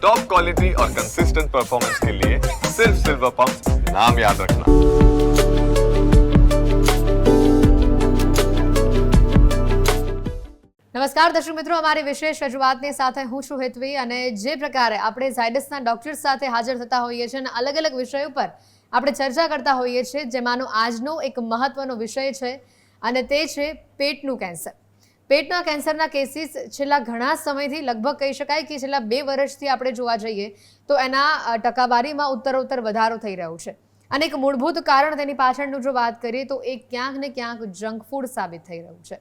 Top quality और consistent performance के लिए सिर्फ सिल्वर पंप नाम याद रखना નમસ્કાર દર્શક મિત્રો અમારી વિશેષ રજૂઆતની સાથે હું છું હેતવી અને જે પ્રકારે આપણે ઝાયડસના ડોક્ટર્સ સાથે હાજર થતા હોઈએ છીએ અને અલગ અલગ વિષયો પર આપણે ચર્ચા કરતા હોઈએ છીએ જેમાંનો આજનો એક મહત્વનો વિષય છે અને તે છે પેટનું કેન્સર પેટના કેન્સરના કેસીસ છેલ્લા ઘણા સમયથી લગભગ કહી શકાય કે છેલ્લા બે વર્ષથી આપણે જોવા જઈએ તો એના ટકાવારીમાં ઉત્તરોત્તર વધારો થઈ રહ્યો છે. અને એક મૂળભૂત કારણ તેની પાછળનું જો વાત કરીએ તો એ ક્યાંક ને ક્યાંક જંક ફૂડ સાબિત થઈ રહ્યું છે.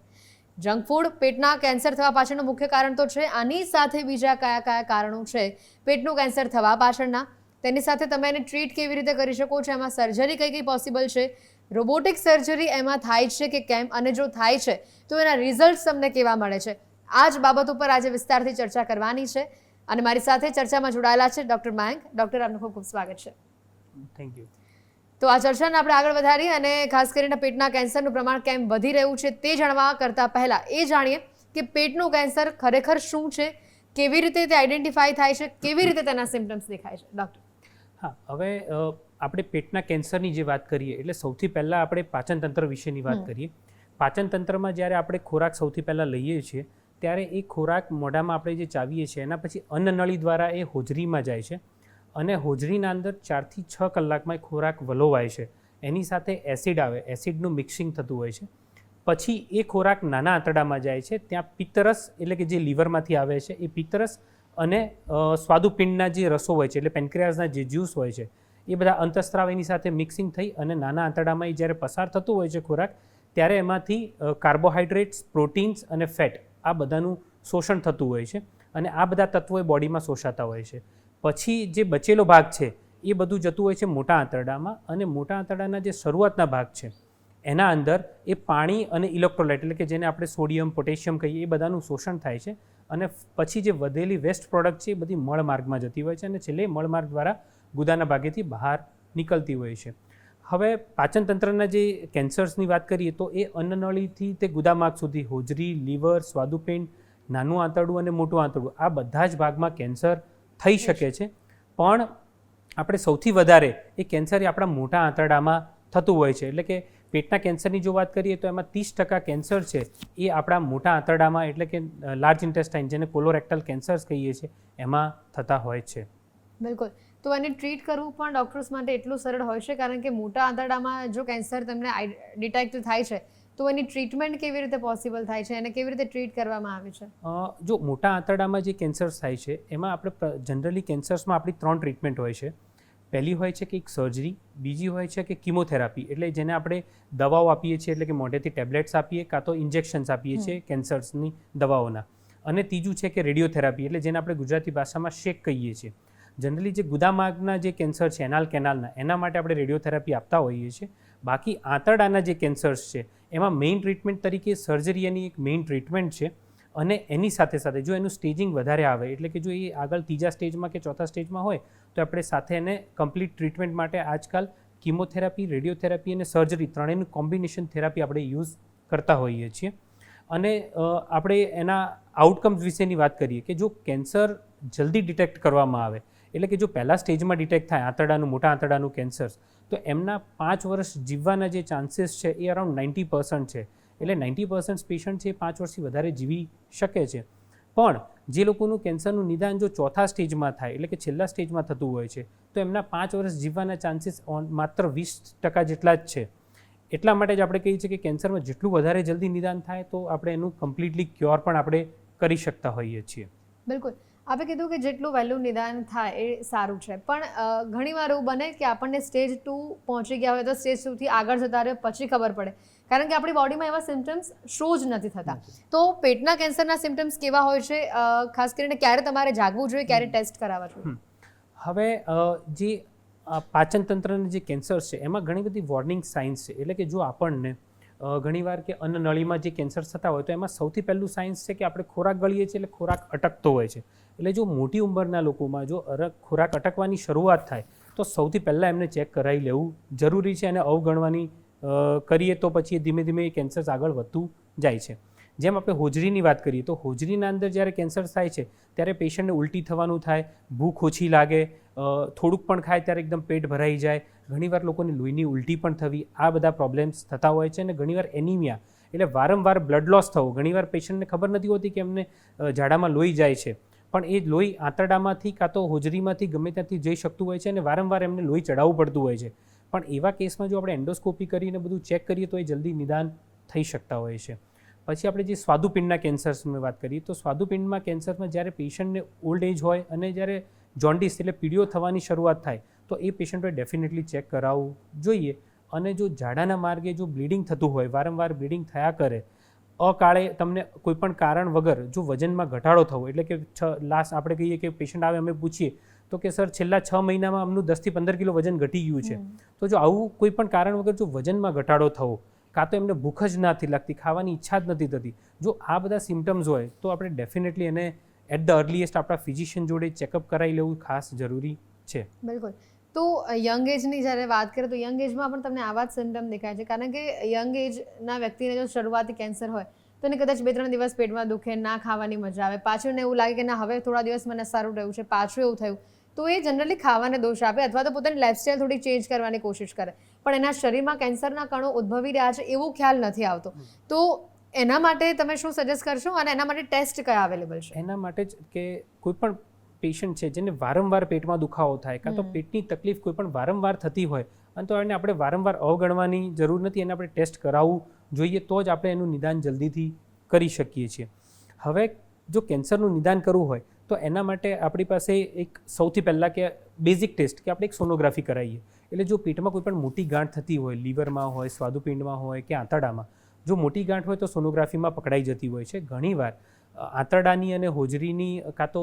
જંક ફૂડ પેટના કેન્સર થવા પાછળનું મુખ્ય કારણ તો છે. આની સાથે બીજા કયા કયા કારણો છે? પેટનું કેન્સર થવા પાછળના. તેની સાથે તમે એને ટ્રીટ કેવી રીતે કરી શકો છો? એમાં સર્જરી કઈ કઈ પોસિબલ છે? રોબોટિક સર્જરી એમાં થાય છે કે કેમ? અને જો થાય છે તો એના રિઝલ્ટ તમને કેવા મળે છે? આ જ બાબત ઉપર આજે વિસ્તારથી ચર્ચા કરવાની છે. અને મારી સાથે ચર્ચામાં જોડાયેલા છે ડૉક્ટર મયંક ડૉક્ટર આપનું ખૂબ ખૂબ સ્વાગત છે. થેન્ક યુ તો આ ચર્ચાને આપણે આગળ વધારીએ અને ખાસ કરીને પેટના કેન્સરનું પ્રમાણ કેમ વધી રહ્યું છે તે જાણવા કરતાં પહેલાં એ જાણીએ કે પેટનું કેન્સર ખરેખર શું છે કેવી રીતે તે આઈડેન્ટિફાઈ થાય છે કેવી રીતે તેના સિમ્ટમ્સ દેખાય છે. ડૉક્ટર. હા હવે આપણે પેટના કેન્સરની જે વાત કરીએ એટલે સૌથી પહેલાં આપણે પાચનતંત્ર વિશેની વાત કરીએ. પાચન તંત્રમાં જ્યારે આપણે ખોરાક સૌથી પહેલાં લઈએ છીએ ત્યારે એ ખોરાક મોઢામાં આપણે જે ચાવીએ છીએ એના પછી અન્નનળી દ્વારા એ હોજરીમાં જાય છે. અને હોજરીના અંદર ચારથી છ કલાકમાં એ ખોરાક વલોવાય છે. એની સાથે એસિડ આવે એસિડનું મિક્સિંગ થતું હોય છે. પછી એ ખોરાક નાના આંતરડામાં જાય છે ત્યાં પિત્તરસ એટલે કે જે લીવરમાંથી આવે છે એ પિત્તરસ અને સ્વાદુપિંડના જે રસો હોય છે એટલે પેન્ક્રિયાઝના જે જ્યુસ હોય છે એ બધા અંતસ્ત્રાવ એની સાથે મિક્સિંગ થઈ અને નાના આંતરડામાં એ જ્યારે પસાર થતું હોય છે ખોરાક, ત્યારે એમાંથી કાર્બોહાઈડ્રેટ્સ પ્રોટીન્સ અને ફેટ આ બધાનું શોષણ થતું હોય છે અને આ બધા તત્વો એ બોડીમાં શોષાતા હોય છે. પછી જે બચેલો ભાગ છે, એ બધું જતું હોય છે મોટા આંતરડામાં અને મોટા આંતરડાના જે શરૂઆતના ભાગ છે, એના અંદર એ પાણી અને ઇલેક્ટ્રોલાઇટ એટલે કે જેને આપણે સોડિયમ પોટેશિયમ કહીએ, એ બધાનું શોષણ થાય છે અને પછી જે વધેલી વેસ્ટ પ્રોડક્ટ છે એ બધી મળમાર્ગમાં જતી હોય છે અને છેલ્લે મળમાર્ગ દ્વારા ગુદાના ભાગેથી બહાર નીકળતી હોય છે. હવે પાચન તંત્રના જે કેન્સર્સની વાત કરીએ તો એ અન્નનળીથી તે ગુદામાર્ગ સુધી હોજરી, લીવર, સ્વાદુપિંડ, નાનું આંતરડું અને મોટું આંતરડું આ બધા જ ભાગમાં કેન્સર થઈ શકે છે. પણ આપણે સૌથી વધારે એ કેન્સર એ આપણા મોટા આંતરડામાં થતું હોય છે. એટલે કે પેટના કેન્સરની જો વાત કરીએ તો એમાં ત્રીસ ટકા કેન્સર છે એ આપણા મોટા આંતરડામાં એટલે કે લાર્જ ઇન્ટેસ્ટાઇન જેને કોલોરેક્ટલ કેન્સર્સ કહીએ છીએ એમાં થતા હોય છે. બિલકુલ. તો એને ટ્રીટ કરવું પણ ડૉક્ટર્સ માટે એટલું સરળ હોય છે કારણ કે મોટા આંતરડામાં જો કેન્સર તમને ડિટેક્ટ થાય છે તો એની ટ્રીટમેન્ટ કેવી રીતે પોસિબલ થાય છે અને કેવી રીતે ટ્રીટ કરવામાં આવે છે? જો મોટા આંતરડામાં જે કેન્સર્સ થાય છે એમાં આપણે જનરલી કેન્સર્સમાં આપણી ત્રણ ટ્રીટમેન્ટ હોય છે. પહેલી હોય છે કે એક સર્જરી બીજી હોય છે કે કિમોથેરાપી એટલે જેને આપણે દવાઓ આપીએ છીએ એટલે કે મોઢેથી ટેબ્લેટ્સ આપીએ કાં તો ઇન્જેક્શન્સ આપીએ છીએ કેન્સર્સની દવાઓના. અને ત્રીજું છે કે રેડિયોથેરાપી એટલે જેને આપણે ગુજરાતી ભાષામાં શેક કહીએ છીએ. જનરલી જે ગુદામાર્ગના જે કેન્સર છે, એનાલ કેનાલના, એના માટે આપણે રેડિયોથેરાપી આપતા હોઈએ છીએ. બાકી આંતરડાના જે કેન્સર્સ છે, એમાં મેઇન ટ્રીટમેન્ટ તરીકે સર્જરી એની એક મેઇન ટ્રીટમેન્ટ છે અને એની સાથે સાથે જો એનું સ્ટેજિંગ વધારે આવે, એટલે કે જો એ આગળ ત્રીજા સ્ટેજમાં કે ચોથા સ્ટેજમાં હોય, તો આપણે સાથે એને કમ્પ્લીટ ટ્રીટમેન્ટ માટે આજકાલ કિમોથેરાપી રેડિયોથેરાપી અને સર્જરી ત્રણેયનું કોમ્બિનેશન થેરાપી આપણે યુઝ કરતા હોઈએ છીએ. અને આપણે એના આઉટકમ્સ વિશેની વાત કરીએ કે જો કેન્સર જલ્દી ડિટેક્ટ કરવામાં આવે એટલે કે જો પહેલાં સ્ટેજમાં ડિટેક્ટ થાય, આંતરડાનું, મોટા આંતરડાનું કેન્સર તો એમના પાંચ વર્ષ જીવવાના જે ચાન્સીસ છે એ અરાઉન્ડ નાઇન્ટી પર્સન્ટ છે. એટલે નાઇન્ટી પર્સન્ટ પેશન્ટ છે એ પાંચ વર્ષથી વધારે જીવી શકે છે. પણ જે લોકોનું કેન્સરનું નિદાન જો ચોથા સ્ટેજમાં થાય, એટલે કે છેલ્લા સ્ટેજમાં થતું હોય છે, તો એમના પાંચ વર્ષ જીવવાના ચાન્સીસ માત્ર વીસ ટકા જેટલા જ છે. એટલા માટે જ આપણે કહીએ છીએ કે કેન્સરમાં જેટલું વધારે જલ્દી નિદાન થાય, તો આપણે એનું કમ્પ્લીટલી ક્યોર પણ આપણે કરી શકતા હોઈએ છીએ. બિલકુલ. આપે કીધું કે જેટલું વહેલું નિદાન થાય એ સારું છે. પણ ઘણીવાર એવું બને કે આપણને સ્ટેજ ટુ પહોંચી ગયા હોય તો સ્ટેજ ટુથી આગળ જતા રહે પછી ખબર પડે. કારણ કે આપણી બોડીમાં એવા સિમ્ટમ્સ શો જ નથી થતા. તો પેટના કેન્સરના સિમ્ટમ્સ કેવા હોય છે? ખાસ કરીને ક્યારે તમારે જાગવું જોઈએ ક્યારે ટેસ્ટ કરાવવા જોઈએ? હવે જે અ, પાચન તંત્રના જે કેન્સર છે એમાં ઘણી બધી વોર્નિંગ સાઇન્સ છે. એટલે કે જો આપણને ઘણીવાર કે અન્નનળીમાં જે કેન્સર થતા હોય તો એમાં સૌથી પહેલું સાયન્સ છે કે આપણે ખોરાક ગળીએ છીએ એટલે ખોરાક અટકતો હોય છે. એટલે જો મોટી ઉંમરના લોકોમાં જો અરક ખોરાક અટકવાની શરૂઆત થાય, તો સૌથી પહેલાં એમને ચેક કરાવી લેવું જરૂરી છે અને અવગણવાની કરીએ તો પછી ધીમે ધીમે એ કેન્સર આગળ વધતું જાય છે. જેમ આપણે હોજરીની વાત કરીએ, તો હોજરીના અંદર જ્યારે કેન્સર થાય છે, ત્યારે પેશન્ટને ઉલટી થવાનું થાય, ભૂખ ઓછી લાગે થોડુંક પણ ખાય ત્યારે એકદમ પેટ ભરાઈ જાય, ઘણીવાર લોકોને લોહીની ઉલટી પણ થવી, આ બધા પ્રોબ્લેમ્સ થતા હોય છે અને ઘણીવાર એનિમિયા, એટલે વારંવાર બ્લડ લોસ થવો, ઘણીવાર પેશન્ટને ખબર નથી હોતી કે એમને ઝાડામાં લોહી જાય છે. પણ એ લોહી આંતરડામાંથી કાં તો હોજરીમાંથી ગમે ત્યાંથી જઈ શકતું હોય છે અને વારંવાર એમને લોહી ચડાવવું પડતું હોય છે. પણ એવા કેસમાં જો આપણે એન્ડોસ્કોપી કરીને બધું ચેક કરીએ તો એ જલ્દી નિદાન થઈ શકતા હોય છે. પછી આપણે જે સ્વાદુપિંડના કેન્સર્સની વાત કરીએ તો સ્વાદુપિંડમાં કેન્સરમાં જ્યારે પેશન્ટને ઓલ્ડ એજ હોય અને જ્યારે જોન્ડિસ એટલે પીડીઓ થવાની શરૂઆત થાય, તો એ પેશન્ટોએ ડેફિનેટલી ચેક કરાવવું જોઈએ. અને જો ઝાડાના માર્ગે જો બ્લીડિંગ થતું હોય, વારંવાર બ્લીડિંગ થયા કરે અકાળે તમને કોઈપણ કારણ વગર જો વજનમાં ઘટાડો થવો એટલે કે છ લાસ્ટ આપણે કહીએ કે પેશન્ટ આવે અમે પૂછીએ તો કે સર છેલ્લા છ મહિનામાં અમનું દસથી પંદર કિલો વજન ઘટી ગયું છે. તો જો આવું કોઈ પણ કારણ વગર જો વજનમાં ઘટાડો થવો કાં તો એમને ભૂખ જ નથી લાગતી ખાવાની ઈચ્છા જ નથી થતી જો આ બધા સિમ્ટમ્સ હોય તો આપણે ડેફિનેટલી એને એટ ધ અર્લીએસ્ટ આપણા ફિઝિશિયન જોડે ચેકઅપ કરાવી લેવું ખાસ જરૂરી છે. બિલકુલ. તો યંગ એજની જ્યારે વાત કરીએ તો યંગ એજમાં પણ તમને આવા જ સિમ્ટમ દેખાય છે. કારણ કે યંગ એજના વ્યક્તિને જો શરૂઆતી કેન્સર હોય તો એને કદાચ બે ત્રણ દિવસ પેટમાં દુખે ના ખાવાની મજા આવે. પાછું એને એવું લાગે કે ના હવે થોડા દિવસ મને સારું રહ્યું છે પાછું એવું થયું. તો એ જનરલી ખાવાને દોષ આપે અથવા તો પોતાની લાઇફસ્ટાઈલ થોડી ચેન્જ કરવાની કોશિશ કરે. પણ એના શરીરમાં કેન્સરના કણો ઉદ્ભવી રહ્યા છે એવો ખ્યાલ નથી આવતો. તો એના માટે તમે શું સજેસ્ટ કરશો? અને એના માટે ટેસ્ટ કયા અવેલેબલ છે? એના માટે જ કે કોઈ પણ પેશન્ટ છે જેને વારંવાર પેટમાં દુખાવો થાય કાં તો પેટની તકલીફ કોઈ પણ વારંવાર થતી હોય અને તો એને આપણે વારંવાર અવગણવાની જરૂર નથી એને આપણે ટેસ્ટ કરાવવું જોઈએ તો જ આપણે એનું નિદાન જલ્દીથી કરી શકીએ છીએ. હવે જો કેન્સરનું નિદાન કરવું હોય તો એના માટે આપણી પાસે એક સૌથી પહેલાં કે બેઝિક ટેસ્ટ કે આપણે એક સોનોગ્રાફી કરાવીએ. એટલે જો પેટમાં કોઈ પણ મોટી ગાંઠ થતી હોય લીવરમાં હોય સ્વાદુપિંડમાં હોય કે આંતરડામાં જો મોટી ગાંઠ હોય તો સોનોગ્રાફીમાં પકડાઈ જતી હોય છે. ઘણીવાર આંતરડાની અને હોજરીની, કાં તો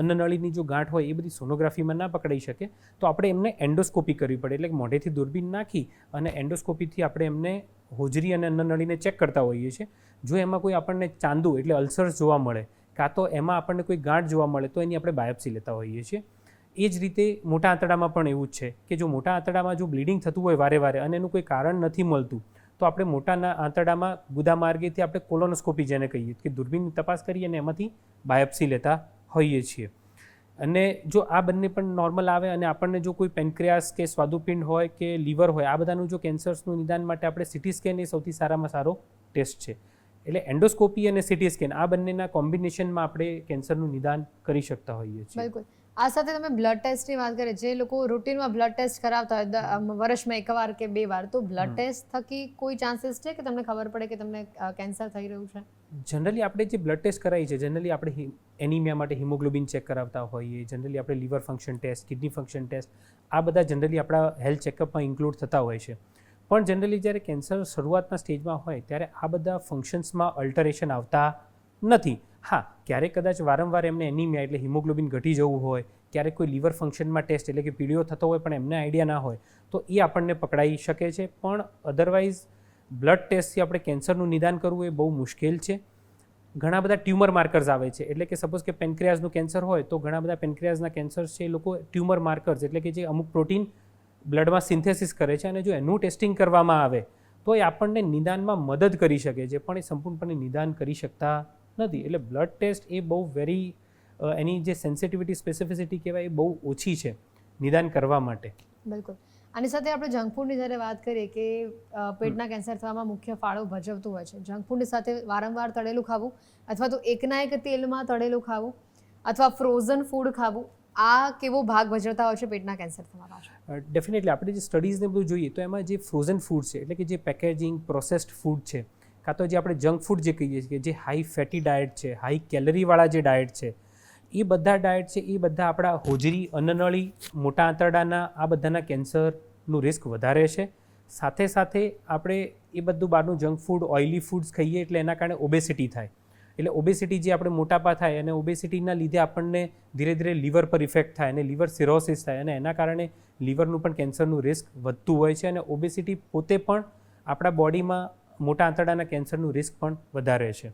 અન્નનળીની જો ગાંઠ હોય, એ બધી સોનોગ્રાફીમાં ના પકડાઈ શકે, તો આપણે એમને એન્ડોસ્કોપી કરવી પડે. એટલે મોઢેથી દૂરબીન નાખી અને એન્ડોસ્કોપીથી આપણે એમને હોજરી અને અન્નનળીને ચેક કરતા હોઈએ છીએ. જો એમાં કોઈ આપણને ચાંદુ, એટલે અલ્સર્સ જોવા મળે, કાં તો એમાં આપણને કોઈ ગાંઠ જોવા મળે, તો એની આપણે બાયોપ્સી લેતા હોઈએ છીએ. એ જ રીતે મોટા આંતરડામાં પણ એવું જ છે કે જો મોટા આંતરડામાં જો બ્લીડિંગ થતું હોય વારે વારે અને એનું કોઈ કારણ નથી મળતું તો આપણે મોટાના આંતરડામાં ગુદા માર્ગેથી આપણે કોલોનોસ્કોપી જેને કહીએ, કે દૂરબીનની તપાસ કરીએ અને એમાંથી બાયોપ્સી લેતા હોઈએ છીએ. અને જો આ બંને પણ નોર્મલ આવે અને આપણને જો કોઈ પેન્ક્રિયાસ કે સ્વાદુપિંડ હોય કે લીવર હોય, આ બધાનું જો કેન્સર્સનું નિદાન માટે આપણે સિટી સ્કેન એ સૌથી સારામાં સારો ટેસ્ટ છે. એટલે એન્ડોસ્કોપી અને સિટી સ્કેન આ બંનેના કોમ્બિનેશનમાં આપણે કેન્સરનું નિદાન કરી શકતા હોઈએ છીએ. બિલકુલ. આ સાથે તમે બ્લડ ટેસ્ટની વાત કરી જે લોકો રૂટીનમાં બ્લડ ટેસ્ટ કરાવતા હોય વર્ષમાં એકવાર કે બે વાર તો બ્લડ ટેસ્ટ થકી કોઈ ચાન્સીસ છે કે તમને ખબર પડે કે તમને કેન્સર થઈ રહ્યું છે? જનરલી આપણે જે બ્લડ ટેસ્ટ કરાવીએ છીએ જનરલી આપણે એનિમિયા માટે હિમોગ્લોબિન ચેક કરાવતા હોઈએ જનરલી આપણે liver function test kidney function test આ બધા જનરલી આપણા હેલ્થ ચેકઅપમાં ઇન્ક્લુડ થતા હોય છે. પણ જનરલી જ્યારે કેન્સર શરૂઆતના સ્ટેજમાં હોય ત્યારે આ બધા ફંક્શન્સમાં અલ્ટરેશન આવતા નથી. હા ક્યારેક કદાચ વારંવાર એમને એનિમિયા એટલે હિમોગ્લોબિન ઘટી જવું હોય, ક્યારેક કોઈ લીવર ફંક્શનમાં ટેસ્ટ એટલે કે પીડીઓ થતો હોય પણ એમને આઈડિયા ના હોય, તો એ આપણને પકડાઈ શકે છે. પણ અધરવાઇઝ બ્લડ ટેસ્ટથી આપણે કેન્સરનું નિદાન કરવું એ બહુ મુશ્કેલ છે. ઘણા બધા ટ્યુમર માર્કર્સ આવે છે. એટલે કે સપોઝ કે પેન્ક્રિયાઝનું કેન્સર હોય, તો ઘણા બધા પેન્ક્રિયાઝના કેન્સર્સ છે એ લોકો ટ્યુમર માર્કર્સ એટલે કે જે અમુક પ્રોટીન બ્લડમાં સિન્થેસિસ કરે છે અને જો એનું ટેસ્ટિંગ કરવામાં આવે, તો એ આપણને નિદાનમાં મદદ કરી શકે છે. પણ એ સંપૂર્ણપણે નિદાન કરી શકતા નથી. એટલે બ્લડ ટેસ્ટ એ બહુ વેરી એની જે સેન્સિટિવિટી સ્પેસિફિસિટી કહેવાય એ બહુ ઓછી છે નિદાન કરવા માટે. બિલકુલ. આની સાથે આપણે જંક ફૂડની જ્યારે વાત કરીએ કે પેટના કેન્સર થવામાં મુખ્ય ફાળો ભજવતું હોય છે. જંક ફૂડની સાથે વારંવાર તળેલું ખાવું અથવા તો એકના એક તેલમાં તળેલું ખાવું અથવા ફ્રોઝન ફૂડ ખાવું આ કેવો ભાગ ભજવતા હોય છે પેટના કેન્સર થવા પાછળ ડેફિનેટલી આપણે જે સ્ટડીઝને બધું જોઈએ તો એમાં જે ફ્રોઝન ફૂડ છે એટલે કે જે પેકેજિંગ પ્રોસેસ્ડ ફૂડ છે કાં તો જે આપણે જંક ફૂડ જે કહીએ છીએ જે હાઈ ફેટી ડાયટ છે હાઈ કેલરીવાળા જે ડાયટ છે, એ બધા ડાયટ છે, એ બધા આપણા હોજરી અન્નનળી મોટા આંતરડાના, આ બધાના કેન્સરનું રિસ્ક વધારે છે. સાથે સાથે આપણે એ બધું બહારનું જંક ફૂડ ઓઇલી ફૂડ્સ ખાઈએ એટલે એના કારણે ઓબેસિટી થાય. એટલે ઓબેસિટી જે આપણે મોટાપા થાય અને ઓબેસિટીના લીધે આપણને ધીરે ધીરે લીવર પર ઇફેક્ટ થાય અને લીવર સિરોસિસ થાય અને એના કારણે લીવરનું પણ કેન્સરનું રિસ્ક વધતું હોય છે અને ઓબેસિટી પોતે પણ આપણા બોડીમાં મોટા આંતરડાના કેન્સરનું રિસ્ક પણ વધારે છે.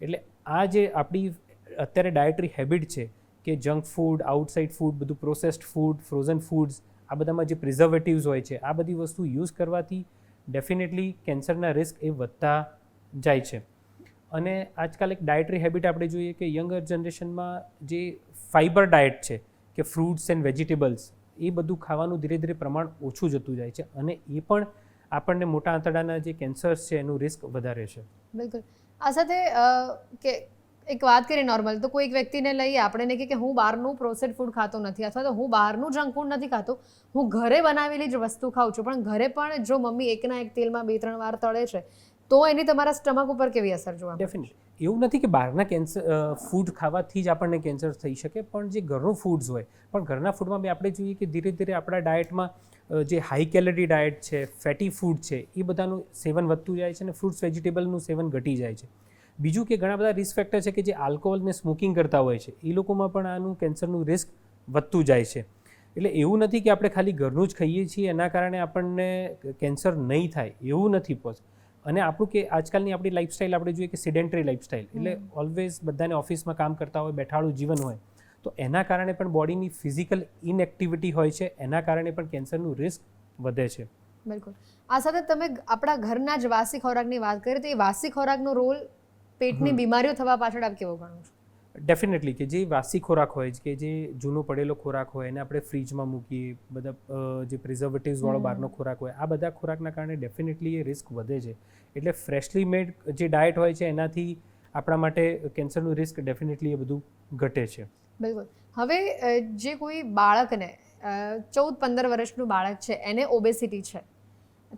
એટલે આ જે આપણી અત્યારે ડાયટરી હેબિટ છે કે જંક ફૂડ આઉટસાઇડ ફૂડ બધું પ્રોસેસ્ડ ફૂડ ફ્રોઝન ફૂડ્સ આ બધામાં જે પ્રિઝર્વેટિવ્સ હોય છે, આ બધી વસ્તુ યુઝ કરવાથી ડેફિનેટલી કેન્સરના રિસ્ક એ વધતા જાય છે. અને આજકાલ એક ડાયટરી હેબિટ આપણે જોઈએ કે યંગર જનરેશનમાં જે ફાઇબર ડાયટ છે કે ફ્રૂટ્સ એન્ડ વેજીટેબલ્સ એ બધું ખાવાનું ધીરે ધીરે પ્રમાણ ઓછું જતું જાય છે અને એ પણ આપણને મોટા આંતરડાના જે કેન્સર્સ છે એનું રિસ્ક વધારે છે. બિલકુલ. આ સાથે કે એક વાત કરીએ નોર્મલ તો કોઈ એક વ્યક્તિને લઈએ આપણે ને કે હું બહારનું પ્રોસેસ્ડ ફૂડ ખાતો નથી અથવા તો હું બહારનું જંક ફૂડ નથી ખાતો હું ઘરે બનાવેલી જ વસ્તુ ખાઉં છું પણ ઘરે પણ જો મમ્મી એકના એક તેલમાં બે ત્રણ વાર તળે છે તો એની તમારા સ્ટમક ઉપર કેવી અસર જોવા મળે? ડેફિનેટલી એવું નથી કે બહારના કેન્સર ફૂડ ખાવાથી જ આપણને કેન્સર થઈ શકે પણ જે ઘરનું ફૂડ્સ હોય પણ ઘરના ફૂડમાં બી આપણે જોઈએ કે ધીરે ધીરે આપણા ડાયટમાં જે હાઈ કેલરી ડાયટ છે ફેટી ફૂડ છે એ બધાનું સેવન વધતું જાય છે અને ફ્રૂટ્સ વેજીટેબલનું સેવન ઘટી જાય છે. બીજું કે ઘણા બધા રિસ્ક ફેક્ટર છે કે જે આલ્કોહોલ ને સ્મોકિંગ કરતા હોય છે એ લોકોમાં પણ આનું કેન્સરનું રિસ્ક વધતું જાય છે. એટલે એવું નથી કે આપણે ખાલી ઘરનું જ ખાઈએ છીએ એના કારણે આપણને કેન્સર નહીં થાય એવું નથી પોસ અને આપણું કે આજકાલની આપણી લાઈફસ્ટાઈલ આપણે જોઈએ કે સિડેન્ટરી લાઈફસ્ટાઈલ એટલે ઓલવેઝ બધાને ઓફિસમાં કામ કરતા હોય બેઠાડું જીવન હોય તો એના કારણે પણ બોડીની ફિઝિકલ ઇનએક્ટિવિટી હોય છે એના કારણે પણ કેન્સરનું રિસ્ક વધે છે. બિલકુલ. આ સાથે તમે આપણા ઘરના જ વાસી ખોરાકની વાત કરી તો એ વાસી ખોરાકનો રોલ પેટની બીમારીઓ થવા પાછળ આપ કેવો ગણો છો? ડેફિનેટલી કે જે વાસી ખોરાક હોય કે જે જૂનો પડેલો ખોરાક હોય એને આપણે ફ્રીજમાં મૂકીએ બધા જે પ્રિઝર્વેટિવ્સ વાળો બહારનો ખોરાક હોય આ બધા ખોરાકના કારણે ડેફિનેટલી એ રિસ્ક વધે છે. એટલે ફ્રેશલી મેડ જે ડાયટ હોય છે એનાથી આપણા માટે કેન્સરનું રિસ્ક ડેફિનેટલી એ બધું ઘટે છે. બિલકુલ. હવે જે કોઈ બાળકને ચૌદ પંદર વર્ષનું બાળક છે એને ઓબેસિટી છે.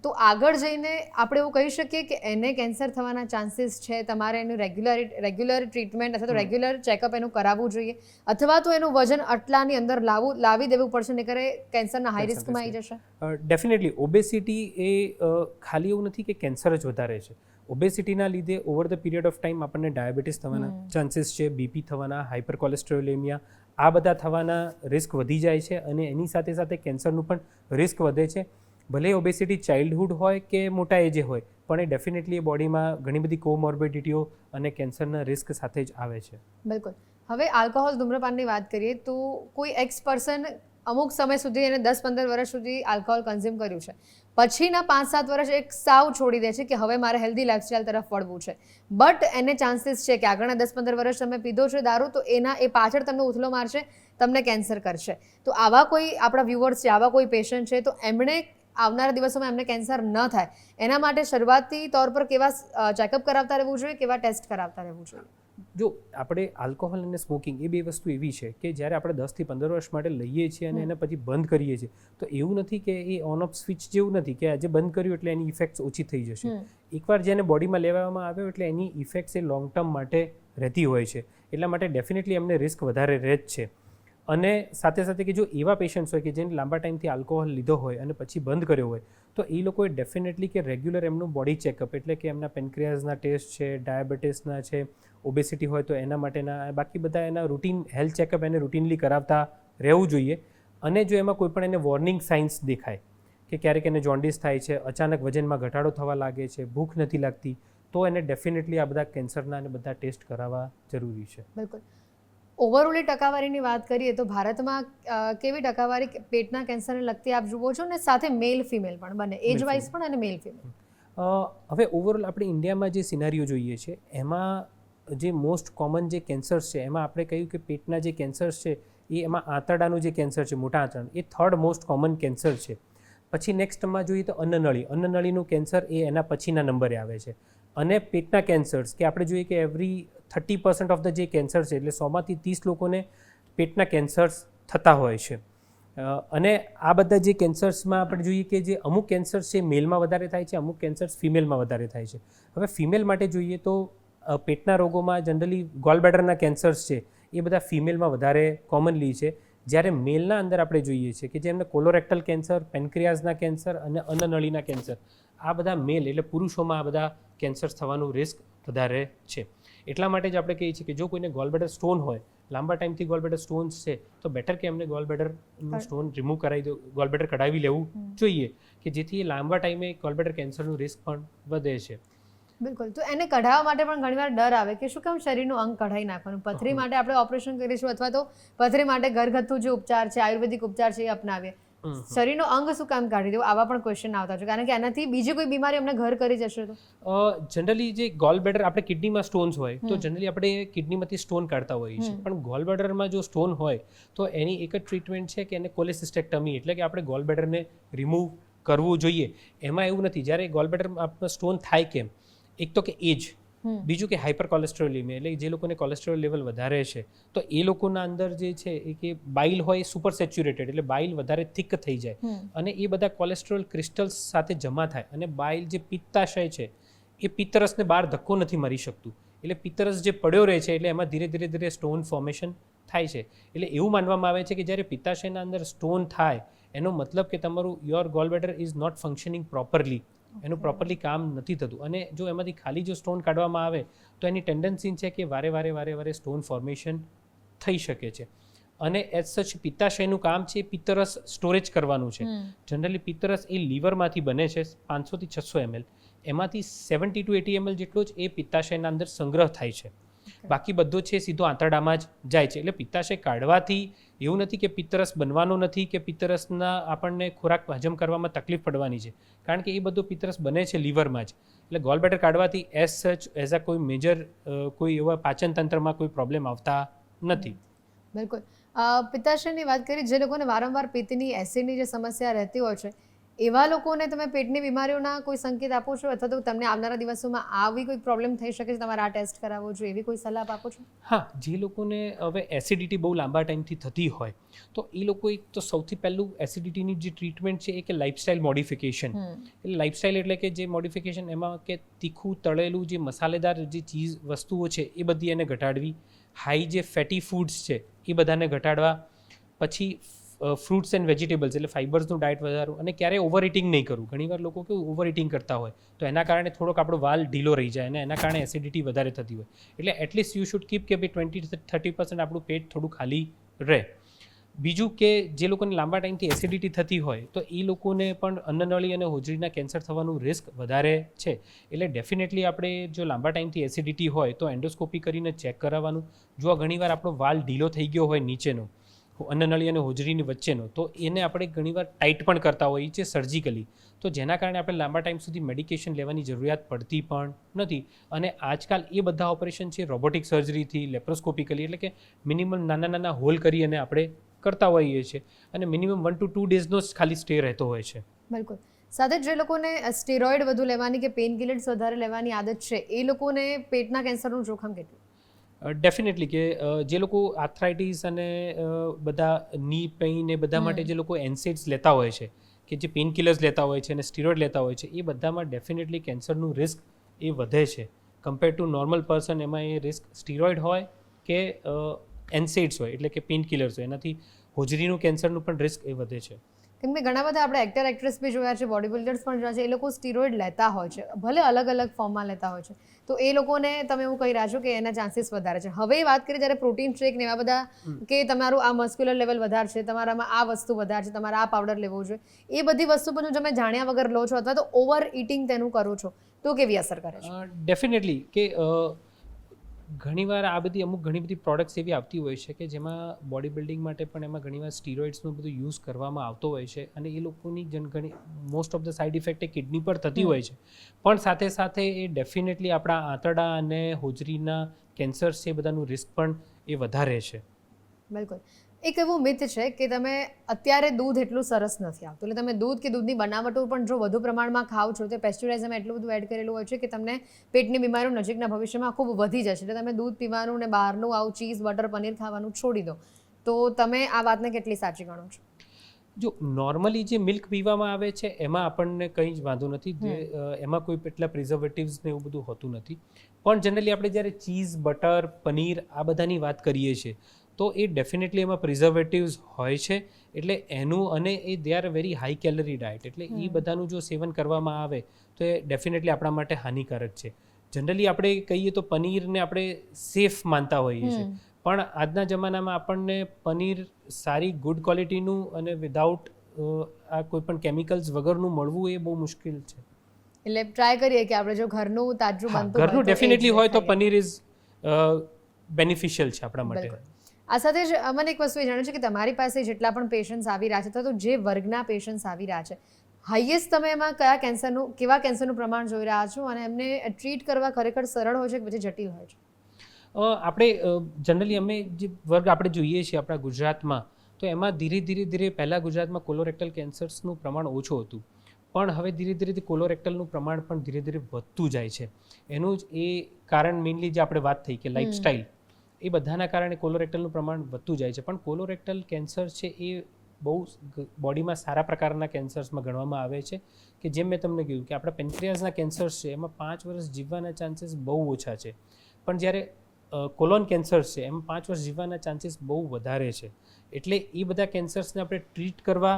તો આગળ જઈને આપણે એવું કહી શકીએ કે એને કેન્સર થવાના ચાન્સીસ છે તમારે એનું રેગ્યુલર રેગ્યુલર ટ્રીટમેન્ટ અથવા તો રેગ્યુલર ચેકઅપ એનું કરાવવું જોઈએ અથવા તો એનું વજન આટલાની અંદર લાવવું લાવી દેવું પડશે નહીં કરે કેન્સરના હાઈ રિસ્કમાં આવી જશે? ડેફિનેટલી ઓબેસિટી એ ખાલી એવું નથી કે કેન્સર જ વધારે છે. ઓબેસિટીના લીધે over the period of time આપણને ડાયાબિટીસ થવાના ચાન્સીસ છે બીપી થવાના હાઇપર કોલેસ્ટ્રોલેમિયા આ બધા થવાના રિસ્ક વધી જાય છે અને એની સાથે સાથે કેન્સરનું પણ રિસ્ક વધે છે. ભલે ઓબેસિટી ચાઇલ્ડહુડ હોય કે મોટા એજે હોય પણ એ ડેફિનેટલી બોડીમાં ઘણી બધી કોમોર્બિડિટીઓ અને કેન્સરના રિસ્ક સાથે જ આવે છે. બિલકુલ. હવે આલ્કોહોલ ધૂમ્રપાનની વાત કરીએ તો કોઈ એક્સ પર્સન અમુક સમય સુધી એને દસ પંદર વર્ષ સુધી આલ્કોહોલ કન્ઝ્યુમ કર્યું છે. પછીના પાંચ સાત વર્ષ એક સાવ છોડી દે છે કે હવે મારે હેલ્ધી લાઇફસ્ટાઇલ તરફ વળવું છે. બટ એને ચાન્સીસ છે કે આગળના દસ પંદર વર્ષ તમે પીધો છે દારૂ, તો એના એ પાછળ તમને ઉથલો મારશે, તમને કેન્સર કરશે. તો આવા કોઈ આપણા વ્યુઅર્સ છે, આવા કોઈ પેશન્ટ છે, તો એમણે આવનારા દિવસોમાં એમને કેન્સર ન થાય. એના માટે શરૂઆતી તौर પર કેવા ચેકઅપ કરાવતા રહેવું જોઈએ, કેવા ટેસ્ટ કરાવતા રહેવું જોઈએ? જો આપણે આલ્કોહોલ અને સ્મોકિંગ એ બે વસ્તુ એવી છે કે જ્યારે આપણે દસથી પંદર વર્ષ માટે લઈએ છીએ અને એને પછી બંધ કરીએ છીએ તો એવું નથી કે એ ઓન ઓફ સ્વિચ જેવું નથી કે આજે બંધ કર્યું એટલે એની ઇફેક્ટ્સ ઓછી થઈ જશે. એકવાર જેને બોડીમાં લેવામાં આવ્યો એટલે એની ઇફેક્ટ્સ એ લોંગ ટર્મ માટે રહેતી હોય છે. એટલા માટે ડેફિનેટલી એમને રિસ્ક વધારે રહે જ છે. અને સાથે સાથે કે જો એવા પેશન્ટ્સ હોય કે જેને લાંબા ટાઈમથી આલ્કોહોલ લીધો હોય અને પછી બંધ કર્યો હોય તો એ લોકોએ ડેફિનેટલી કે રેગ્યુલર એમનું બોડી ચેકઅપ એટલે કે એમના પેન્ક્રિયાઝના ટેસ્ટ છે ડાયાબિટીસના છે ઓબેસિટી હોય તો એના માટેના બાકી બધા એના રૂટીન હેલ્થ ચેકઅપ એને રૂટીનલી કરાવતા રહેવું જોઈએ. અને જો એમાં કોઈ પણ એને વોર્નિંગ સાઇન્સ દેખાય કે ક્યારેક એને જોન્ડિસ થાય છે અચાનક વજનમાં ઘટાડો થવા લાગે છે ભૂખ નથી લાગતી તો એને ડેફિનેટલી આ બધા કેન્સરના અને બધા ટેસ્ટ કરાવવા જરૂરી છે. બિલકુલ. ઓવરઓલી ટકાવારીની વાત કરીએ તો ભારતમાં કેવી ટકાવારી પેટના કેન્સરને લગતી આપ જુઓ છો ને સાથે મેલ ફિમેલ પણ બને એજ વાઇઝ પણ અને મેલ ફિમેલ હવે ઓવરઓલ આપણે ઇન્ડિયામાં જે સિનારીઓ જોઈએ છે એમાં જે મોસ્ટ કોમન જે કેન્સર્સ છે, એમાં આપણે કહ્યું કે પેટના જે કેન્સર્સ છે, એ એમાં આંતરડાનું જે કેન્સર છે, મોટા આંતરડાનું, એ થર્ડ મોસ્ટ કોમન કેન્સર છે. પછી નેક્સ્ટમાં જોઈએ તો અન્નનળી. અન્નનળીનું કેન્સર એ એના પછીના નંબરે આવે છે. અને પેટના કેન્સર્સ કે આપણે જોઈએ કે every thirty percent of the જે કેન્સર છે, એટલે સોમાંથી ત્રીસ લોકોને પેટના કેન્સર્સ થતા હોય છે. અને આ બધા જે કેન્સર્સમાં આપણે જોઈએ કે જે અમુક કેન્સર્સ છે મેલમાં વધારે થાય છે, અમુક કેન્સર્સ ફિમેલમાં વધારે થાય છે. હવે ફિમેલ માટે જોઈએ તો પેટના રોગોમાં જનરલી ગોલબેડરના કેન્સર્સ છે એ બધા ફિમેલમાં વધારે કોમનલી છે. જ્યારે મેલના અંદર આપણે જોઈએ છીએ કે જેમને કોલોરેક્ટલ કેન્સર પેન્ક્રિયાઝના કેન્સર અને અન્નનળીના કેન્સર આ બધા મેલ એટલે પુરુષોમાં આ બધા કેન્સર્સ થવાનું રિસ્ક વધારે છે. એટલા માટે જ આપણે કહીએ છીએ કે જો કોઈને ગોલબેડર સ્ટોન હોય લાંબા ટાઈમથી ગોલબેડર સ્ટોન્સ છે તો બેટર કે એમને ગોલબેડર સ્ટોન રિમૂવ કરાવી દો ગોલબેડર કઢાવી લેવું જોઈએ કે જેથી લાંબા ટાઈમે ગોલબેડર કેન્સરનું રિસ્ક પણ વધે છે. બિલકુલ. તો એને કઢાવવા માટે પણ ઘણીવાર ડર આવે કે શું કામ શરીરનું અંગ કઢાઈ નાખવાનું? પથરી માટે આપણે ઓપરેશન કરીશું અથવા તો પથરી માટે ઘરગથ્થુ જે ઉપચાર છે આયુર્વેદિક ઉપચાર છે એ અપનાવીએ. શરીરનો અંગ શું કામ કાઢી દેવું? આવા પણ ક્વેશ્ચન આવતા છે. કારણ કે એનાથી બીજી કોઈ બીમારી અમને ઘર કરી જશે તો? જનરલી જે ગોલ બેડર આપણે કિડનીમાં સ્ટોન્સ હોય તો જનરલી આપણે કિડનીમાંથી સ્ટોન કાઢતા હોઈએ છીએ. પણ ગોલ બેડરમાં જો સ્ટોન હોય તો એની એક જ ટ્રીટમેન્ટ છે કે એને કોલેસિસ્ટેક્ટમી એટલે કે આપણે ગોલ બેડરને રિમૂવ કરવું જોઈએ. એમાં એવું નથી. જ્યારે ગોલ બેડર સ્ટોન થાય કેમ? એક તો કે એજ. બીજું કે હાઇપર કોલેસ્ટ્રોલિમિયા એટલે જે લોકોને કોલેસ્ટ્રોલ લેવલ વધારે છે તો એ લોકોના અંદર જે છે એ કે બાઇલ હોય સુપર સેચ્યુરેટેડ એટલે બાઇલ વધારે થિક થઈ જાય. અને એ બધા કોલેસ્ટ્રોલ ક્રિસ્ટલ્સ સાથે જમા થાય. અને બાઇલ જે પિત્તાશય છે એ પિત્તરસને બહાર ધક્કો નથી મારી શકતું. એટલે પિત્તરસ જે પડ્યો રહે છે એટલે એમાં ધીરે ધીરે ધીરે સ્ટોન ફોર્મેશન થાય છે. એટલે એવું માનવામાં આવે છે કે જ્યારે પિત્તાશયના અંદર સ્ટોન થાય એનો મતલબ કે તમારું your gall bladder is not functioning properly એનું પ્રોપરલી કામ નથી થતું. અને જો એમાંથી ખાલી જો સ્ટોન કાઢવામાં આવે તો એની ટેન્ડન્સી છે કે વારે વારે વારે વારે સ્ટોન ફોર્મેશન થઈ શકે છે. અને એઝ સચ પિત્તાશયનું કામ છે પિત્તરસ સ્ટોરેજ કરવાનું છે. જનરલી પિત્તરસ એ લીવરમાંથી બને છે પાંચસોથી છસો એમએલ એમાંથી સેવન્ટી ટુ એટી એમએલ જેટલો જ એ પિત્તાશયના અંદર સંગ્રહ થાય છે. બાકી બધો છે સીધો આંતરડામાં જ જાય છે. એટલે પિત્તાશય કાઢવાથી એવું નથી કે પિત્તરસ બનવાનો નથી કે પિત્તરસના આપણને ખોરાક હજમ કરવામાં તકલીફ પડવાની છે. કારણ કે એ બધું પિત્તરસ બને છે લીવરમાં જ. એટલે ગોલ બેટર કાઢવાથી એઝ સચ એઝ અ કોઈ મેજર કોઈ એવા પાચન તંત્રમાં કોઈ પ્રોબ્લેમ આવતા નથી. બિલકુલ. પિત્તાશયની વાત કરી જે લોકોને વારંવાર પિત્તની એસિડની જે સમસ્યા રહેતી હોય છે એવા લોકોને તમે પેટની બીમારીઓના કોઈ સંકેત આપો છો અથવા તો તમને આવનારા દિવસોમાં આવી કોઈ પ્રોબ્લેમ થઈ શકે છે? તમારે આ ટેસ્ટ કરાવવો જોઈએ એવી કોઈ સલાહ આપો છો? હા જે લોકોને હવે એસિડિટી બહુ લાંબા ટાઈમથી થતી હોય તો એ લોકો એક તો સૌથી પહેલું એસિડિટીની જે ટ્રીટમેન્ટ છે એ કે લાઇફસ્ટાઇલ મોડિફિકેશન એટલે લાઇફસ્ટાઇલ એટલે કે જે મોડિફિકેશન એમાં કે તીખું તળેલું જે મસાલેદાર જે ચીઝ વસ્તુઓ છે એ બધી એને ઘટાડવી હાઈ જે ફેટી ફૂડ્સ છે એ બધાને ઘટાડવા પછી ફ્રૂટ્સ એન્ડ વેજીટેબલ્સ એટલે ફાઇબર્સનું ડાયટ વધારું અને ક્યારેય ઓવર ઇટિંગ નહીં કરવું ઘણીવાર લોકો કેવું ઓવર ઇટિંગ કરતા હોય. તો એના કારણે થોડોક આપણો વાલ ઢીલો રહી જાય અને એના કારણે એસિડિટી વધારે થતી હોય. એટલે એટલીસ્ટ યુ શુડ કીપ કે ભાઈ ટ્વેન્ટી થર્ટી પર્સન્ટ આપણું પેટ થોડું ખાલી રહે. બીજું કે જે લોકોને લાંબા ટાઈમથી એસિડિટી થતી હોય, તો એ લોકોને પણ અન્નનળી અને હોજરીના કેન્સર થવાનું રિસ્ક વધારે છે. એટલે ડેફિનેટલી આપણે જો લાંબા ટાઈમથી એસિડિટી હોય, તો એન્ડોસ્કોપી કરીને ચેક કરાવવાનું. જો ઘણીવાર આપણો વાલ ઢીલો થઈ ગયો હોય નીચેનો અન્નનળી અને હોજરીની વચ્ચેનો, તો એને આપણે ઘણીવાર ટાઈટ પણ કરતા હોઈએ છીએ સર્જિકલી. તો જેના કારણે આપણે લાંબા ટાઈમ સુધી મેડિકેશન લેવાની જરૂરિયાત પડતી પણ નથી. અને આજકાલ એ બધા ઓપરેશન છે રોબોટિક સર્જરીથી, લેપ્રોસ્કોપિકલી, એટલે કે મિનિમમ નાના નાના હોલ કરી અને આપણે કરતા હોઈએ છીએ. અને મિનિમમ વન ટુ ટુ ડેઝનો જ ખાલી સ્ટે રહેતો હોય છે. બિલકુલ. સાથે જ લોકોને સ્ટેરોઇડ વધુ લેવાની કે પેઇન કિલર્સ વધારે લેવાની આદત છે, એ લોકોને પેટના કેન્સરનું જોખમ કેટલું? ડેફિનેટલી કે જે લોકો આર્થરાઇટિસ અને બધા ની પેઇન એ બધા માટે જે લોકો એનસેડ્સ લેતા હોય છે કે જે પેઇન કિલર્સ લેતા હોય છે અને સ્ટીરોઇડ લેતા હોય છે એ બધામાં ડેફિનેટલી કેન્સરનું રિસ્ક એ વધે છે. કમ્પેર ટુ નોર્મલ પર્સન એમાં એ રિસ્ક સ્ટીરોઇડ હોય કે એનસેડ્સ હોય એટલે કે પેઇન કિલર્સ હોય. એનાથી હોજરીનું કેન્સરનું પણ રિસ્ક એ વધે છે. કેમ કે ઘણા બધા આપણે એક્ટર એક્ટ્રેસ બી જોયા છે બોડી બિલ્ડર્સ પણ જોયા છે એ લોકો સ્ટીરોઇડ લેતા હોય છે ભલે અલગ અલગ ફોર્મમાં લેતા હોય છે. તો એ લોકોને તમે એવું કહી રહ્યા છો કે એના ચાન્સીસ વધારે છે. હવે વાત કરીએ જ્યારે પ્રોટીન શેક ને એવા બધા કે તમારું આ મસ્ક્યુલર લેવલ વધારે છે તમારામાં આ વસ્તુ વધારે છે તમારે આ પાવડર લેવો જોઈએ એ બધી વસ્તુ પણ જો તમે જાણ્યા વગર લો છો અથવા તો ઓવર ઇટિંગ તેનું કરો છો તો કેવી અસર કરે છે? ડેફિનેટલી કે ઘણીવાર આ બધી અમુક ઘણી બધી પ્રોડક્ટ્સ એવી આવતી હોય છે કે જેમાં બોડી બિલ્ડિંગ માટે પણ એમાં ઘણીવાર સ્ટીરોઇડ્સનું બધું યુઝ કરવામાં આવતો હોય છે અને એ લોકોની ઘણી most of the side effect A kidney પર થતી હોય છે. પણ સાથે સાથે એ ડેફિનેટલી આપણા આંતરડા અને હોજરીના કેન્સર્સ એ બધાનું રિસ્ક પણ એ વધારે છે. બિલકુલ. એક એવું મિથ છે કે તમે અત્યારે દૂધ એટલું સરસ નથી આવતું. એટલે તમે દૂધ કે દૂધની બનાવટો પણ જો વધુ પ્રમાણમાં ખાવ છો તો પેસ્ચ્યુરાઇઝમાં એટલું બધું એડ કરેલું હોય છે કે તમને પેટની બીમારીઓ નજીકના ભવિષ્યમાં ખૂબ વધી જશે. એટલે તમે દૂધ પીવાનું ને બહારનું આવું ચીઝ બટર પનીર ખાવાનું છોડી દો. તો તમે આ વાતને કેટલી સાચી ગણો છો? જો નોર્મલી જે મિલ્ક પીવામાં આવે છે એમાં આપણને કંઈ જ વાંધો નથી. એમાં કોઈ એટલા પ્રિઝર્વેટિવ્સ ને એવું બધું હોતું નથી. પણ જનરલી આપણે જ્યારે ચીઝ બટર પનીર આ બધાની વાત કરીએ છીએ તો એ ડેફિનેટલી એમાં પ્રિઝર્વેટિવ્સ હોય છે. એટલે એનું અને એ they are very high calorie diet એટલે એ બધાનું જો સેવન કરવામાં આવે તો એ ડેફિનેટલી આપણા માટે હાનિકારક છે. જનરલી આપણે કહીએ તો પનીરને આપણે સેફ માનતા હોઈએ છીએ. પણ આજના જમાનામાં આપણને પનીર સારી ગુડ ક્વોલિટીનું અને વિધાઉટ આ કોઈ પણ કેમિકલ્સ વગરનું મળવું એ બહુ મુશ્કેલ છે. એટલે ટ્રાય કરીએ કે આપણે જો ઘરનું તાજું બનતું ઘરનું ડેફિનેટલી હોય તો પનીર ઇઝ બેનિફિશિયલ છે આપણા માટે. આ સાથે જ મને એક વસ્તુ એ જાણ્યું છે કે તમારી પાસે જેટલા પણ પેશન્ટ્સ આવી રહ્યા છે તો જે વર્ગના પેશન્ટ્સ આવી રહ્યા છે હાઈએસ્ટ તમે એમાં કયા કેન્સરનું કેવા કેન્સરનું પ્રમાણ જોઈ રહ્યા છો અને એમને ટ્રીટ કરવા ખરેખર સરળ હોય છે કે પછી જટિલ હોય છે? આપણે જનરલી અમે જે વર્ગ આપણે જોઈએ છીએ આપણા ગુજરાતમાં તો એમાં ધીરે ધીરે ધીરે પહેલાં ગુજરાતમાં કોલોરેક્ટલ કેન્સર્સનું પ્રમાણ ઓછું હતું. પણ હવે ધીરે ધીરે કોલોરેક્ટલનું પ્રમાણ પણ ધીરે ધીરે વધતું જાય છે. એનું જ એ કારણ મેઇનલી જે આપણે વાત થઈ કે લાઇફસ્ટાઈલ એ બધાના કારણે કોલોરેક્ટલનું પ્રમાણ વધતું જાય છે. પણ કોલોરેક્ટલ કેન્સર છે એ બહુ બોડીમાં સારા પ્રકારના કેન્સર્સમાં ગણવામાં આવે છે કે જેમ મેં તમને કહ્યું કે આપણા પેન્ક્રિયાઝના કેન્સર્સ છે, એમાં પાંચ વર્ષ જીવવાના ચાન્સીસ બહુ ઓછા છે. પણ જ્યારે કોલોન કેન્સર્સ છે, એમાં પાંચ વર્ષ જીવવાના ચાન્સીસ બહુ વધારે છે. એટલે એ બધા કેન્સર્સને આપણે ટ્રીટ કરવા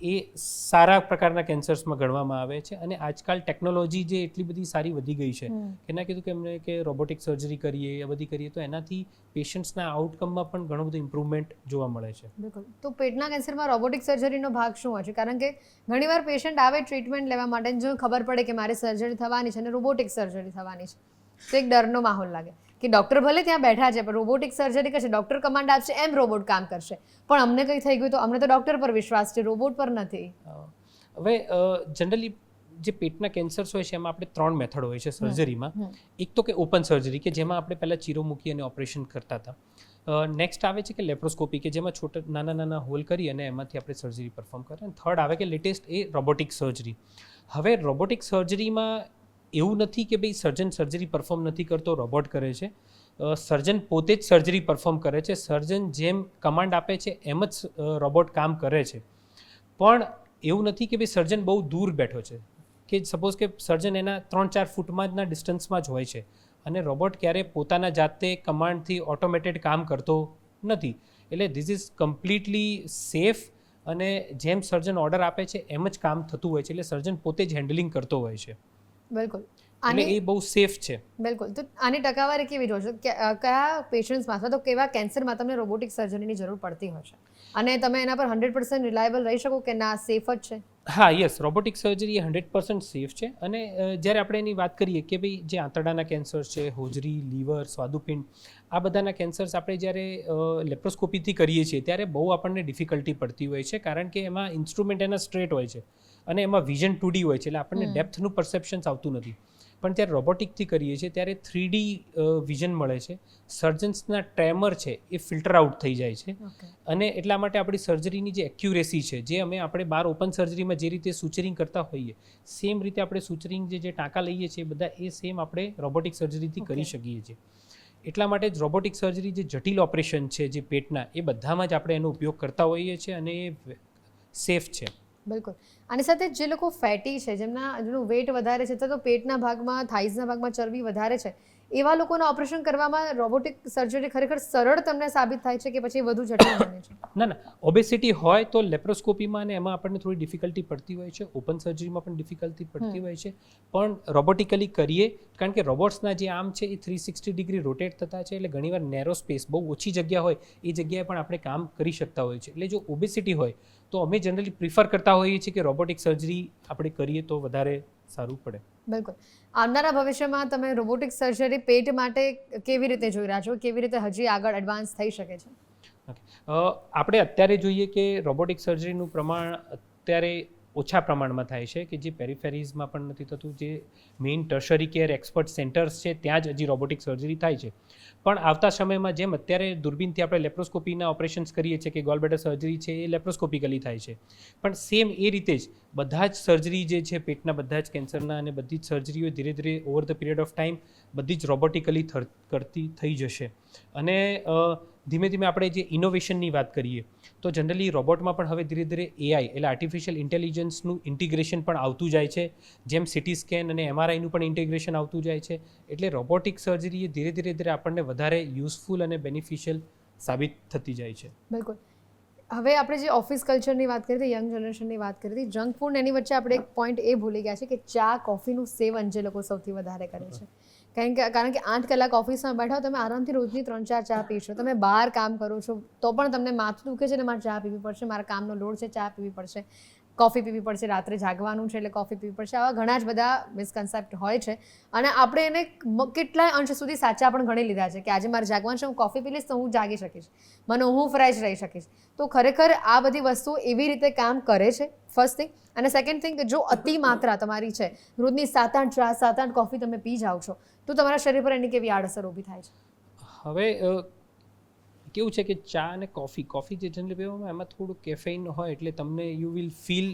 એ સારા પ્રકારના કેન્સર્સમાં ગણવામાં આવે છે અને આજકાલ ટેકનોલોજી જે એટલી બધી સારી વધી ગઈ છે એના કીધું કે એમને કે રોબોટિક સર્જરી કરીએ એ બધી કરીએ તો એનાથી પેશન્ટ્સના આઉટકમમાં પણ ઘણું બધું ઇમ્પ્રુવમેન્ટ જોવા મળે છે. બિલકુલ. તો પેટના કેન્સરમાં રોબોટિક સર્જરીનો ભાગ શું હોય છે? કારણ કે ઘણીવાર પેશન્ટ આવે ટ્રીટમેન્ટ લેવા માટે જો ખબર પડે કે મારે સર્જરી થવાની છે અને રોબોટિક સર્જરી થવાની છે તો એક ડરનો માહોલ લાગે. કે ડૉક્ટર ભલે ત્યાં બેઠા છે પણ રોબોટિક સર્જરી કરશે ડૉક્ટર કમાન્ડ આપશે એમ રોબોટ કામ કરશે. પણ અમને કંઈ થઈ ગયું તો અમને તો ડૉક્ટર પર વિશ્વાસ છે રોબોટ પર નથી. હવે જનરલી જે પેટના કેન્સર્સ હોય છે એમાં આપણે ત્રણ મેથડ હોય છે સર્જરીમાં એક તો કે ઓપન સર્જરી કે જેમાં આપણે પહેલાં ચીરો મૂકી અને ઓપરેશન કરતા હતા. નેક્સ્ટ આવે છે કે લેપ્રોસ્કોપી કે જેમાં છોટા નાના નાના હોલ કરી અને એમાંથી આપણે સર્જરી પરફોર્મ કરીએ અને થર્ડ આવે કે લેટેસ્ટ એ રોબોટિક સર્જરી હવે રોબોટિક સર્જરીમાં એવું નથી કે ભાઈ સર્જન સર્જરી પરફોર્મ નથી કરતો રોબોટ કરે છે. સર્જન પોતે જ સર્જરી પરફોર્મ કરે છે. સર્જન જેમ કમાન્ડ આપે છે, એમ જ રોબોટ કામ કરે છે. પણ એવું નથી કે ભાઈ સર્જન બહુ દૂર બેઠો છે. કે સપોઝ કે સર્જન એના ત્રણ ચાર ફૂટમાં જના ડિસ્ટન્સમાં જ હોય છે. અને રોબોટ ક્યારે પોતાના જાતે કમાન્ડથી ઓટોમેટેડ કામ કરતો નથી. એટલે ધીસ ઇઝ કમ્પ્લીટલી સેફ અને જેમ સર્જન ઓર્ડર આપે છે, એમ જ કામ થતું હોય છે. એટલે સર્જન પોતે જ હેન્ડલિંગ કરતો હોય છે. બિલકુલ. અને એ બહુ સેફ છે. બિલકુલ. તો આની ટકાવારી કેવી જોશો કે કયા પેશન્ટ્સમાં અથવા તો કેવા કેન્સરમાં તમને રોબોટિક સર્જરીની જરૂર પડતી હશે અને તમે એના પર હંડ્રેડ પર્સન્ટ રિલાયબલ રહી શકો કે ના સેફ જ છે? હા યસ રોબોટિક સર્જરી એ હંડ્રેડ પર્સન્ટ સેફ છે. અને જ્યારે આપણે એની વાત કરીએ કે ભાઈ જે આંતરડાના કેન્સર્સ છે હોજરી લીવર સ્વાદુપિંડ આ બધાના કેન્સર્સ આપણે જ્યારે લેપ્રોસ્કોપીથી કરીએ છીએ ત્યારે બહુ આપણને ડિફિકલ્ટી પડતી હોય છે. કારણ કે એમાં ઇન્સ્ટ્રુમેન્ટ એના સ્ટ્રેટ હોય છે. અને એમાં વિઝન ટુ ડી હોય છે એટલે આપણને ડેપ્થનું પરસેપ્શન્સ આવતું નથી. પણ ત્યારે રોબોટિકથી કરીએ છીએ ત્યારે થ્રી ડી વિઝન મળે છે. સર્જન્સના ટ્રેમર છે એ ફિલ્ટર આઉટ થઈ જાય છે. અને એટલા માટે આપણી સર્જરીની જે એક્યુરેસી છે જે અમે આપણે બાર ઓપન સર્જરીમાં જે રીતે સુચરિંગ કરતા હોઈએ સેમ રીતે આપણે સુચરિંગ જે જે ટાંકા લઈએ છીએ બધા એ સેમ આપણે રોબોટિક સર્જરીથી કરી શકીએ છીએ. એટલા માટે જ રોબોટિક સર્જરી જે જટિલ ઓપરેશન છે જે પેટના એ બધામાં જ આપણે એનો ઉપયોગ કરતા હોઈએ છીએ અને એ સેફ છે. બિલકુલ. અને સાથે જે લોકો ફેટી છે, જેમના, જેનું વેટ વધારે છે, તો પેટના ભાગમાં થાઇઝના ભાગમાં ચરબી વધારે છે એવા લોકોના ઓપરેશન કરવામાં રોબોટિક સર્જરી ખરેખર સરળ તમને સાબિત થાય છે કે પછી વધુ જટિલ બને છે? ના ના. ઓબેસિટી હોય તો લેપ્રોસ્કોપીમાં અને એમાં આપણને થોડી ડિફિકલ્ટી પડતી હોય છે. ઓપન સર્જરીમાં પણ ડિફિકલ્ટી પડતી હોય છે. પણ રોબોટિકલી કરીએ કારણ કે રોબોટ્સના જે આમ છે એ થ્રી સિક્સટી ડિગ્રી રોટેટ થતા છે એટલે ઘણીવાર નેરો સ્પેસ બહુ ઓછી જગ્યા હોય એ જગ્યાએ પણ આપણે કામ કરી શકતા હોઈએ છીએ. એટલે જો ઓબેસિટી હોય તો અમે જનરલી પ્રિફર કરતા હોઈએ છીએ કે રોબોટિક સર્જરી આપણે કરીએ તો વધારે સારું પડે. બિલકુલ. આવનારા ભવિષ્યમાં તમે રોબોટિક સર્જરી પેટ માટે કેવી રીતે જોઈ રહ્યા છો? કેવી રીતે હજી આગળ એડવાન્સ થઈ શકે છે? આપણે અત્યારે જોઈએ કે રોબોટિક સર્જરીનું પ્રમાણ અત્યારે ઓછા પ્રમાણમાં થાય છે કે જે પેરીફેરીઝમાં પણ નથી થતું, જે main tertiary care expert centres છે, ત્યાં જ હજી રોબોટિક સર્જરી થાય છે. પણ આવતા સમયમાં જેમ અત્યારે દૂરબીનથી આપણે લેપ્રોસ્કોપીના ઓપરેશન્સ કરીએ છીએ કે ગોલબેટર સર્જરી છે, એ લેપ્રોસ્કોપિકલી થાય છે. પણ સેમ એ રીતે જ બધા જ સર્જરી જે છે, પેટના બધા જ કેન્સરના અને બધી જ સર્જરીઓ ધીરે ધીરે over the period of time બધી જ રોબોટિકલી કરતી થઈ જશે. અને ધીમે ધીમે આપણે જે ઇનોવેશનની વાત કરીએ, તો જનરલી રોબોટમાં પણ હવે ધીરે ધીરે એઆઈ એટલે આર્ટિફિશિયલ ઇન્ટેલિજન્સનું ઇન્ટિગ્રેશન પણ આવતું જાય છે. જેમ સિટી સ્કેન અને એમઆરઆઈનું પણ ઇન્ટિગ્રેશન આવતું જાય છે. એટલે રોબોટિક સર્જરી એ ધીરે ધીરે ધીરે આપણને વધારે યુઝફુલ અને બેનિફિશિયલ સાબિત થતી જાય છે. બિલકુલ. હવે આપણે જે ઓફિસ કલ્ચરની વાત કરી હતી યંગ જનરેશનની વાત કરી હતી જંક ફૂડ એની વચ્ચે આપણે એક પોઈન્ટ એ ભૂલી ગયા છે કે ચા કોફીનું સેવન જે લોકો સૌથી વધારે કરે છે. કારણ કે કારણ કે આઠ કલાક ઓફિસમાં બેઠા તમે આરામથી રોજની ત્રણ ચાર ચા પીશો તમે બહાર કામ કરો છો, તો પણ તમને માથું દુખે છે ને મારે ચા પીવી પડશે, મારા કામનો લોડ છે, ચા પીવી પડશે. કોફી પીવી પડશે, રાત્રે જાગવાનું છે એટલે કોફી પીવી પડશે, આવા ઘણા જ બધા મિસકન્સેપ્ટ હોય છે. અને આપણે એને કેટલાય અંશ સુધી સાચા પણ ગણી લીધા છે કે આજે મારે જાગવાનું છે, હું કોફી પી લઈશ તો હું જાગી શકીશ. મને હું ફ્રેશ રહી શકીશ. તો ખરેખર આ બધી વસ્તુ એવી રીતે કામ કરે છે ફર્સ્ટ થિંગ અને સેકન્ડ થિંગ કે જો અતિ માત્રા તમારી છે, રોજની સાત આઠ ચા સાત આઠ કોફી તમે પી જાઓ છો, તો તમારા શરીર પર એની કેવી આડઅસર ઊભી થાય છે? હવે કેવું છે કે ચા અને કોફી કોફી જે જનરલી પીવામાં એમાં થોડું કેફેઇન હોય એટલે તમને યુ વિલ ફીલ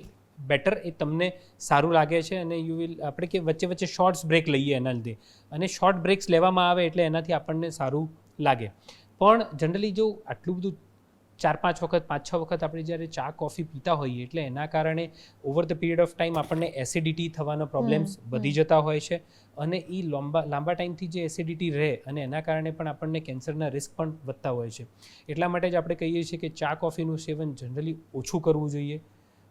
બેટર એ તમને સારું લાગે છે અને યુ વિલ આપણે કે વચ્ચે વચ્ચે શોર્ટ્સ બ્રેક લઈએ એના લીધે. અને શોર્ટ બ્રેક્સ લેવામાં આવે એટલે એનાથી આપણને સારું લાગે. પણ જનરલી જો આટલું બધું ચાર પાંચ વખત પાંચ છ વખત આપણે જ્યારે ચા કોફી પીતા હોઈએ એટલે એના કારણે over the period of time આપણને એસિડિટી થવાના પ્રોબ્લેમ્સ વધી જતા હોય છે અને એ લાંબા લાંબા ટાઈમથી જે એસિડિટી રહે અને એના કારણે પણ આપણને કેન્સરના રિસ્ક પણ વધતા હોય છે. એટલા માટે જ આપણે કહીએ છીએ કે ચા કોફીનું સેવન જનરલી ઓછું કરવું જોઈએ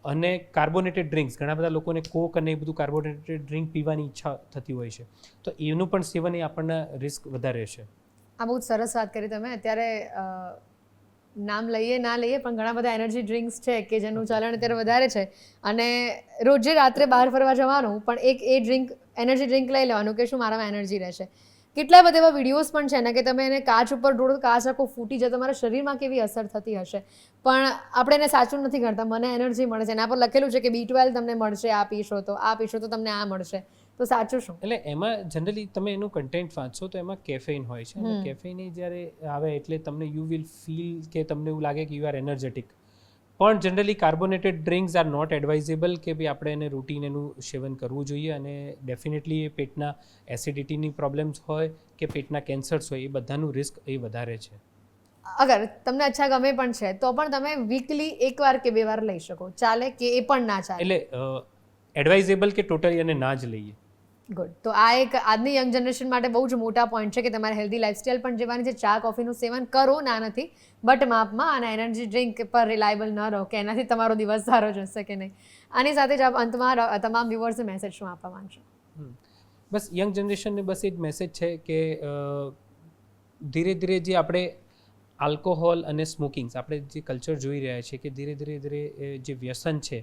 અને કાર્બોનેટેડ ડ્રિંક્સ ઘણા બધા લોકોને કોક અને એ બધું કાર્બોનેટેડ ડ્રિંક પીવાની ઈચ્છા થતી હોય છે. તો એનું પણ સેવન એ આપણને રિસ્ક વધારે છે. આ બહુ સરસ વાત કરી તમે. અત્યારે નામ લઈએ, ના લઈએ, પણ ઘણા બધા એનર્જી ડ્રિંક્સ છે કે જેનું ચલણ અત્યારે વધારે છે. અને રોજે રાત્રે બહાર ફરવા જવાનું, પણ એક એ ડ્રિંક એનર્જી ડ્રિંક લઈ લેવાનું કે શું મારામાં એનર્જી રહેશે. કેટલા બધા એવા વિડીયોઝ પણ છે ને કે તમે એને કાચ ઉપર ઢોળો કાચ આખો ફૂટી જાય, તમારા શરીરમાં કેવી અસર થતી હશે. પણ આપણે એને સાચું નથી કરતા, મને એનર્જી મળે છે. એના પર લખેલું છે કે બી ટ્વેલ્વ તમને મળશે, આ પીશો તો, આ પીશો તો તમને આ મળશે. તો સાચું શું? એટલે એમાં જનરલી તમે એનું કન્ટેન્ટ વાંચશો તો એમાં કેફેઇન હોય છે. અને કેફેઇન જ્યારે આવે એટલે તમને યુ વિલ ફીલ કે તમને એવું લાગે કે યુ આર એનર્જેટિક પણ generally carbonated drinks are not advisable કે ભાઈ આપણે એને રૂટીન એનું સેવન કરવું જોઈએ અને ડેફિનેટલી એ પેટના એસિડિટીની પ્રોબ્લેમ્સ હોય કે પેટના કેન્સર્સ હોય એ બધાનું રિસ્ક એ વધારે છે. અગર તમને અચ્છા ગમે પણ છે તો પણ તમે વીકલી એકવાર કે બે વાર લઈ શકો. ચાલે કે એ પણ ના ચાલે? એટલે એડવાઇઝેબલ કે ટોટલી અને ના જ લઈએ? ગુડ તો આ એક આજની યંગ જનરેશન માટે બહુ જ મોટા પોઈન્ટ છે કે તમારે હેલ્ધી લાઇફસ્ટાઇલ પણ જીવવાની છે. ચા કોફીનું સેવન કરો, ના નથી બટ માપમાં અને એનર્જી ડ્રિંક પર રિલાયબલ ન રહો, કે એનાથી તમારો દિવસ સારો જશે કે નહીં. આની સાથે જ આપ અંતમાં તમામ વ્યુઅર્સને મેસેજ શું આપવા માંગશો? બસ યંગ જનરેશનને બસ એ જ મેસેજ છે કે ધીરે ધીરે જે આપણે આલ્કોહોલ અને સ્મોકિંગ્સ. આપણે જે કલ્ચર જોઈ રહ્યા છીએ કે ધીરે ધીરે ધીરે જે વ્યસન છે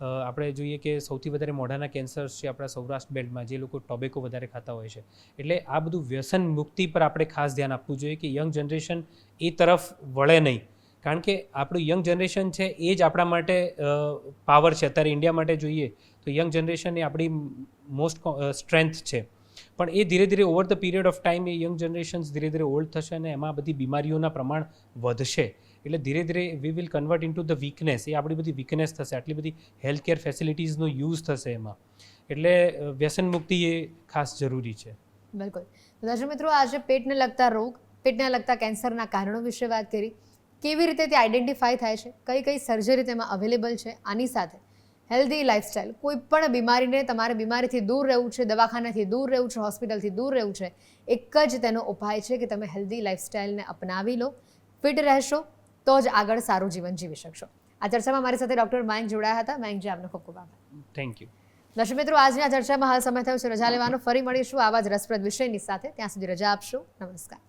આપણે જોઈએ કે સૌથી વધારે મોઢાના કેન્સર્સ છે આપણા સૌરાષ્ટ્ર બેલ્ટમાં જે લોકો ટોબેકો વધારે ખાતા હોય છે. એટલે આ બધું વ્યસન મુક્તિ પર આપણે ખાસ ધ્યાન આપવું જોઈએ કે યંગ જનરેશન એ તરફ વળે નહીં. કારણ કે આપણું યંગ જનરેશન છે એ જ આપણા માટે પાવર છે. અત્યારે ઇન્ડિયા માટે જોઈએ તો યંગ જનરેશન એ આપણી મોસ્ટ સ્ટ્રેન્થ છે. પણ એ ધીરે ધીરે over the period of time A young generations ધીરે ધીરે ઓલ્ડ થશે અને એમાં બધી બીમારીઓના પ્રમાણ વધશે. એટલે ધીરે ધીરે we will convert into the weakness એ આપણી બધી વીકનેસ થશે. આટલી બધી હેલ્થ કેર ફેસિલિટીઝનો યુઝ થશે એમાં. એટલે વ્યસન મુક્તિ એ ખાસ જરૂરી છે. બિલકુલ. દર્શક મિત્રો, આજે પેટને લગતા રોગ, પેટને લગતા કેન્સરના કારણો વિશે વાત કરી. કેવી રીતે તે આઈડેન્ટિફાઈ થાય છે? કઈ કઈ સર્જરી તેમાં અવેલેબલ છે? આની સાથે હેલ્ધી લાઇફસ્ટાઇલ કોઈ પણ બીમારીને તમારે બીમારીથી દૂર રહેવું છે દવાખાનાથી દૂર રહેવું છે હોસ્પિટલથી દૂર રહેવું છે એક જ તેનો ઉપાય છે કે તમે હેલ્ધી લાઇફસ્ટાઇલને અપનાવી લો ફિટ રહેશો તો જ આગળ સારું જીવન જીવી શકશો. આ ચર્ચામાં મારી સાથે ડૉક્ટર માયંક જોડાયા હતા. માયંકજી આપનો ખૂબ ખૂબ આભાર. થેન્ક યુ દર્શક મિત્રો આજની આ ચર્ચામાં હાલ સમય થયો છે. રજા લેવાનો. ફરી મળીશું આવા જ રસપ્રદ વિષયની સાથે. ત્યાં સુધી રજા આપશો. નમસ્કાર.